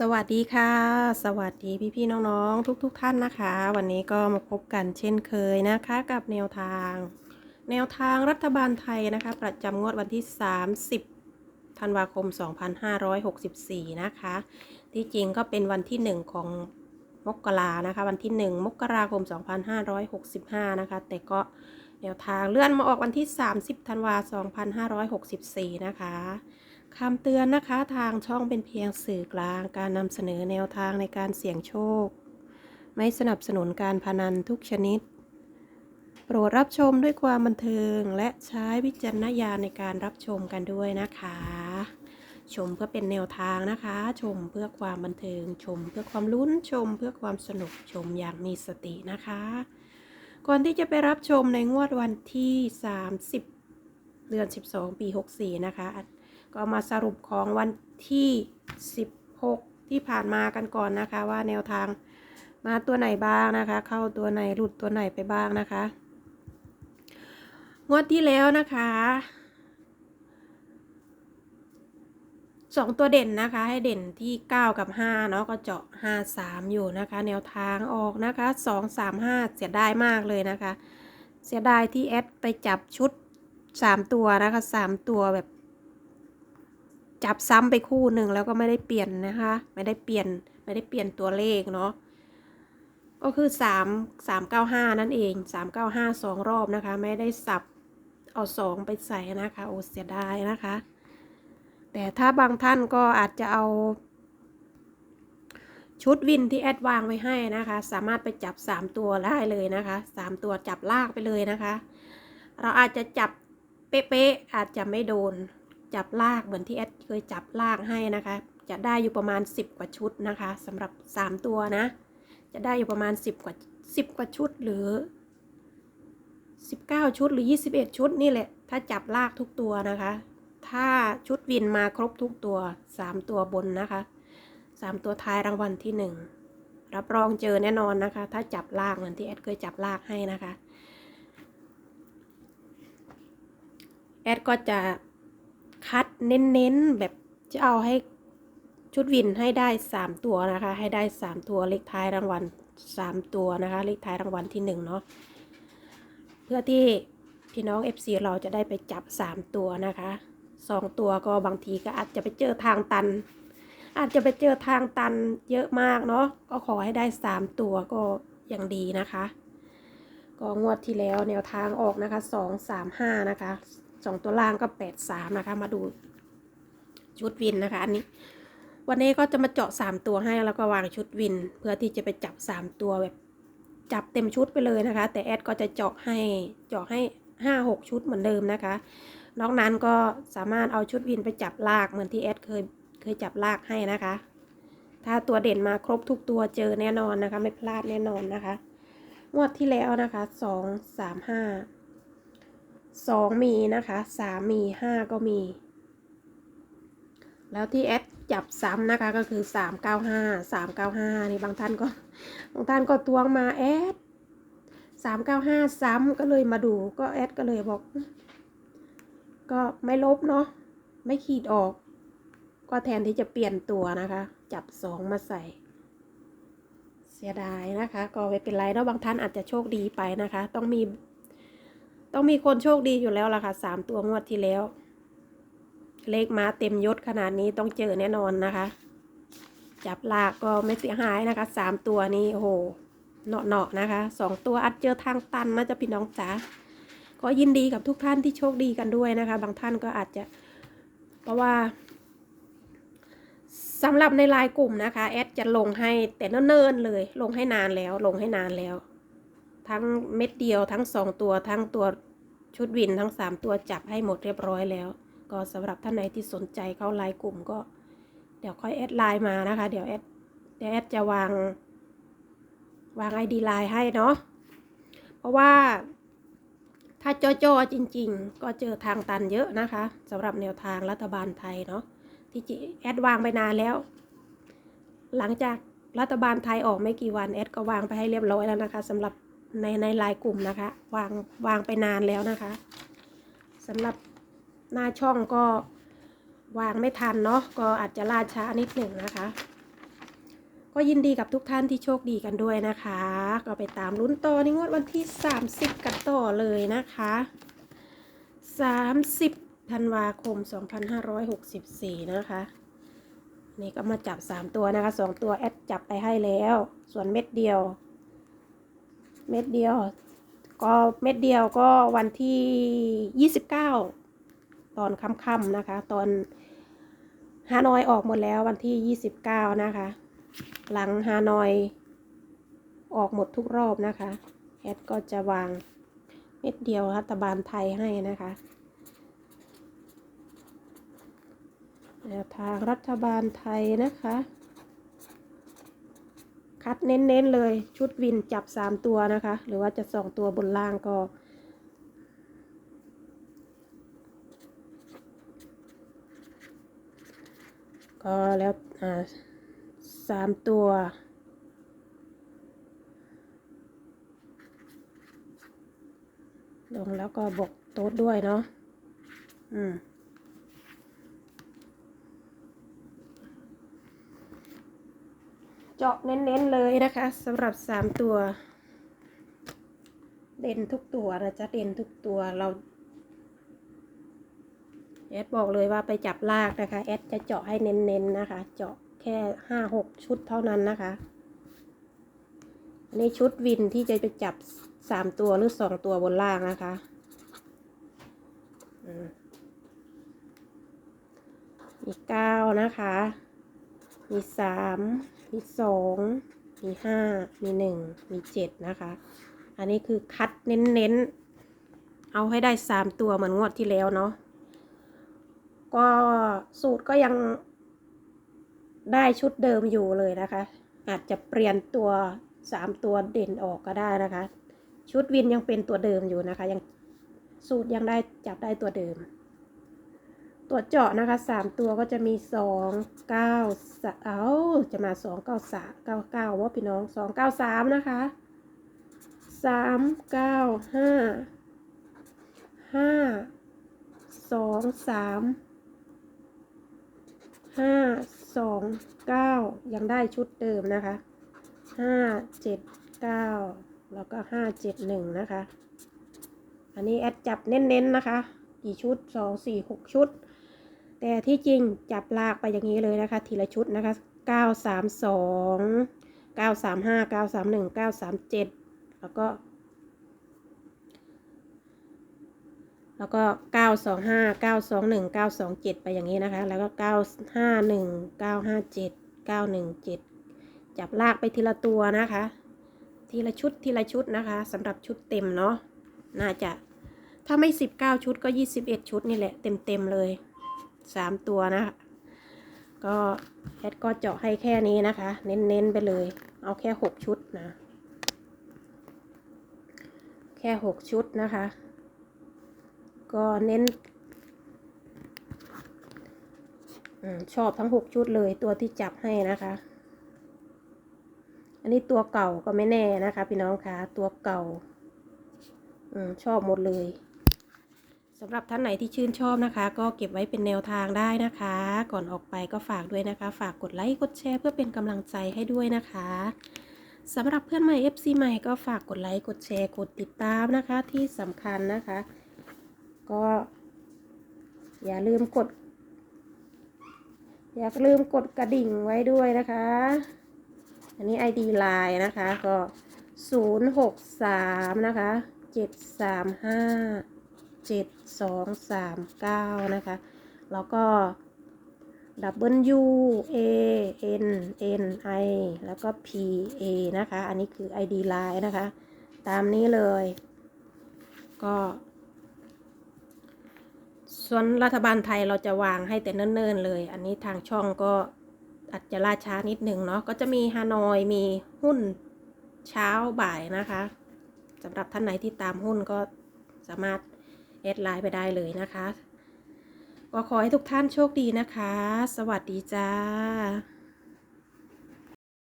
สวัสดีค่ะ สวัสดีพี่ๆน้องๆ ทุกๆทท่านนะคะ วันนี้ก็มาพบกันเช่นเคยนะคะ กับแนวทาง แนวทางรัฐบาลไทยนะคะ ประจำงวดวันที่ 30ธันวาคม 2564 นะคะ ที่จริงก็เป็นวันที่ 1 ของมกรานะคะ วันที่ 1 มกราคม 2565 นะคะ แต่ก็แนวทางเลื่อนมาออกวันที่ 30ธันวาคม 2564 นะคะ คำเตือนนะคะทางช่องเป็นเพียงสื่อกลางการนำเสนอแนวทางในการเสี่ยงโชค ไม่สนับสนุนการพนันทุกชนิด โปรดรับชมด้วยความบันเทิงและใช้วิจารณญาณในการรับชมกันด้วยนะคะ ชมเพื่อเป็นแนวทางนะคะ ชมเพื่อความบันเทิง ชมเพื่อความลุ้นชม เพื่อความสนุกชมอย่างมีสตินะคะ ก่อนที่จะไปรับชมในงวดวันที่ 30 เดือน 12 ปี 64 นะคะ ก็มาสรุปของวันที่ 16 ที่ผ่านมากันก่อนนะคะ ว่าแนวทางมาตัวไหนบ้างนะคะ เข้าตัวไหนหลุดตัวไหนไปบ้างนะคะ งวดที่แล้วนะคะสองตัวเด่นนะคะ ให้เด่นที่ 9 กับ5เนาะก็เจาะ 5 3 อยู่นะคะ แนวทางออกนะคะ 2 3 5 เสียดายมากเลยนะคะ เสียดายที่แอดไปจับชุด 3 ตัวนะคะ 3 ตัวแบบ จับซ้ำไปคู่หนึ่งแล้วก็ไม่ได้เปลี่ยนนะคะ ไม่ได้เปลี่ยนไม่ได้เปลี่ยนตัวเลขเนาะก็คือสามสามเก้าห้านั่นเองสามเก้าห้าสองรอบนะคะ ไม่ได้สับเอาสองไปใส่นะคะโอ้เสียดายนะคะ แต่ถ้าบางท่านก็อาจจะเอา ชุดวินที่แอดวางไว้ให้นะคะ สามารถไปจับ3ตัวได้เลยนะคะ3ตัวจับลากไปเลยนะคะ เราอาจจะจับเป๊ะๆอาจจะไม่โดน จับลากเหมือนที่แอดเคยจับลากให้นะคะ จะได้อยู่ประมาณ 10 กว่าชุดนะคะสำหรับ 3 ตัวนะ จะได้อยู่ประมาณ 10 กว่า 10 กว่าชุดหรือ 19 ชุดหรือ 21 ชุดนี่แหละ ถ้าจับลากทุกตัวนะคะ ถ้าชุดวินมาครบทุกตัว 3 ตัวบนนะคะสามตัวท้ายรางวัลที่หนึ่งรับรองเจอแน่นอนนะคะ ถ้าจับลากเหมือนที่แอดเคยจับลากให้นะคะแอดก็จะ คัดเน้นๆแบบจะเอาให้ชุดวินให้ได้สามตัวนะคะ ให้ได้สามตัวเลขท้ายรางวัลสามตัวนะคะ เลขท้ายรางวัลที่หนึ่งเนาะเพื่อที่พี่น้อง FC เราจะได้ไปจับสามตัวนะคะสองตัวก็บางทีก็อาจจะไปเจอทางตัน อาจจะไปเจอทางตันเยอะมากเนาะก็ขอให้ได้สามตัวก็ยังดีนะคะ ก็งวดที่แล้วแนวทางออกนะคะสองสามห้านะคะ สองตัวล่างก็แปดสามนะคะ มาดูชุดวินนะคะ อันนี้ วันนี้ก็จะมาเจาะสามตัวให้แล้วก็วางชุดวิน เพื่อที่จะไปจับสามตัวแบบจับเต็มชุดไปเลยนะคะ แต่แอดก็จะเจาะให้เจาะให้ห้าหกชุดเหมือนเดิมนะคะ นอกนั้นก็สามารถเอาชุดวินไปจับลากเหมือนที่แอดเคยเคยจับลากให้นะคะ ถ้าตัวเด่นมาครบทุกตัวเจอแน่นอนนะคะ ไม่พลาดแน่นอนนะคะงวดที่แล้วนะคะสองสามห้า สองมีนะคะสามมีห้าก็มี แล้วที่แอดจับซ้ำนะคะก็คือสามเก้าห้าสามเก้าห้านี่บางท่านก็บางท่านก็ทวงมาแอดสามเก้าห้าซ้ำก็เลยมาดูก็แอดก็เลยบอก ก็ไม่ลบเนาะไม่ขีดออก ก็แทนที่จะเปลี่ยนตัวนะคะ จับสองมาใส่ เสียดายนะคะ ก็ไม่เป็นไรเนาะบางท่านอาจจะโชคดีไปนะคะ ต้องมี ต้องมีคนโชคดีอยู่แล้วล่ะค่ะสามตัวงวดที่แล้ว เลขมาเต็มยศขนาดนี้ต้องเจอแน่นอนนะคะ จับลากก็ไม่เสียหายนะคะสามตัวนี้โอ้โหเนาะๆนะคะสองตัวอาจเจอทางตันนะจะพี่น้องจ๋าก็ยินดีกับทุกท่านที่โชคดีกันด้วยนะคะ บางท่านก็อาจจะ เพราะว่าสำหรับในไลน์กลุ่มนะคะ แอดจะลงให้แต่เนิ่นๆเลย ลงให้นานแล้ว ลงให้นานแล้ว ทั้งเม็ดเดียวทั้งสองตัวทั้งตัวชุดวินทั้งสามตัวจับให้หมดเรียบร้อยแล้ว ก็สำหรับท่านไหนที่สนใจเข้าไลน์กลุ่มก็ เดี๋ยวค่อยแอดไลน์มานะคะ เดี๋ยวแอดเดี๋ยวแอดจะวาง วางไอดีไลน์ให้เนาะเพราะว่าถ้าจ่อๆจริง ๆ ก็เจอทางตันเยอะนะคะสำหรับแนวทางรัฐบาลไทยเนาะที่จแอดวางไปนานแล้ว หลังจากรัฐบาลไทยออกไม่กี่วันแอดก็วางไปให้เรียบร้อยแล้วนะคะสำหรับ ในในไลน์กลุ่มนะคะ วางวางไปนานแล้วนะคะสำหรับหน้าช่องก็วางไม่ทันเนาะก็อาจจะล่าช้านิดหนึ่งนะคะ ก็ยินดีกับทุกท่านที่โชคดีกันด้วยนะคะ ก็ไปตามลุ้นต่อในงวดวันที่ 30 กันต่อเลยนะคะ 30ธันวาคม 2564 นะคะนี่ก็มาจับ 3 ตัวนะคะ 2 ตัวแอดจับไปให้แล้ว ส่วนเม็ดเดียว เม็ดเดียว ก็เม็ดเดียวก็วันที่ 29 ตอนค่ำๆนะคะ ตอนฮานอยออกหมดแล้ววันที่ 29 นะคะ หลังฮานอยออกหมดทุกรอบนะคะแอดก็จะวางเม็ดเดียวรัฐบาลไทยให้นะคะแนวทางรัฐบาลไทยนะคะ คัดเน้นๆเลย ชุดวินจับ3ตัวนะคะ หรือว่าจะ2ตัวบนล่างก็ก็แล้วอ่าสามตัว ลงแล้วก็บกโต๊ดด้วยเนาะ อืม เจาะเน้นๆเลยนะคะสำหรับสามตัว เด่นทุกตัวนะจ๊ะเด่นทุกตัวเราแอดบอกเลยว่าไปจับลากนะคะแอดจะเจาะให้เน้นๆนะคะ เจาะแค่ห้าหกชุดเท่านั้นนะคะอันนี้ชุดวินที่จะไปจับสามตัวหรือสองตัวบนล่างนะคะอืมมีเก้านะคะ มีสามมีสองมีห้ามีหนึ่งมีเจ็ดนะคะ อันนี้คือคัดเน้นๆ เอาให้ได้สามตัวเหมือนงวดที่แล้วเนาะก็สูตรก็ยังได้ชุดเดิมอยู่เลยนะคะ อาจจะเปลี่ยนตัวสามตัวเด่นออกก็ได้นะคะ ชุดวินยังเป็นตัวเดิมอยู่นะคะ ยังสูตรยังได้จับได้ตัวเดิม ตัวเจาะนะคะสามตัวก็จะมีสองเก้าเอาจะมาสองเก้าสามเก้าเก้าว่าพี่น้องสองเก้าสามนะคะสามเก้าห้าห้าสองสามห้าสองเก้ายังได้ชุดเดิมนะคะห้าเจ็ดเก้าแล้วก็ห้าเจ็ดหนึ่งนะคะ อันนี้แอดจับเน้นๆนะคะ กี่ชุดสองสี่หกชุด แต่ที่จริงจับลากไปอย่างนี้เลยนะคะ ทีละชุดนะคะเก้าสามสองเก้าสามห้าเก้าสามหนึ่งเก้าสามเจ็ดแล้วก็ แล้วก็เก้าสองห้าเก้าสองหนึ่งเก้าสองเจ็ดไปอย่างนี้นะคะ แล้วก็เก้าห้าหนึ่งเก้าห้าเจ็ดเก้าหนึ่งเจ็ดจับลากไปทีละตัวนะคะ ทีละชุดทีละชุดนะคะสำหรับชุดเต็มเนาะน่าจะถ้าไม่สิบเก้าชุดก็ยี่สิบเอ็ดชุดนี่แหละเต็มเต็มๆเลย สามตัวนะคะก็แอดก็เจาะให้แค่นี้นะคะ เน้นๆไปเลย เอาแค่หกชุดนะ แค่หกชุดนะคะ ก็เน้นอชอบทั้งหกชุดเลยตัวที่จับให้นะคะ อันนี้ตัวเก่าก็ไม่แน่นะคะ พี่น้องคะตัวเก่าอชอบหมดเลย สำหรับท่านไหนที่ชื่นชอบนะคะ ก็เก็บไว้เป็นแนวทางได้นะคะ ก่อนออกไปก็ฝากด้วยนะคะ ฝากกดไลค์กดแชร์เพื่อเป็นกำลังใจให้ด้วยนะคะสำหรับเพื่อนใหม่ FC ใหม่ก็ฝากกดไลค์กดแชร์กดติดตามนะคะ ที่สำคัญนะคะ ก็ อย่าลืมกด อย่าลืมกดกระดิ่งไว้ด้วยนะคะ อันนี้ ID Line นะคะก็ 063 นะคะ 735 7239นะคะ แล้วก็ W A N N I แล้วก็ P A นะคะ อันนี้คือ ID Line นะคะ ตามนี้เลย ก็ ส่วนรัฐบาลไทยเราจะวางให้แต่เนิ่นๆเลย อันนี้ทางช่องก็อาจจะล่าช้านิดนึงเนาะ ก็จะมีฮานอย มีหุ้นเช้าบ่ายนะคะสำหรับท่านไหนที่ตามหุ้นก็สามารถ แอดไลน์ไปได้เลยนะคะก็ขอให้ทุกท่านโชคดีนะคะ สวัสดีจ้า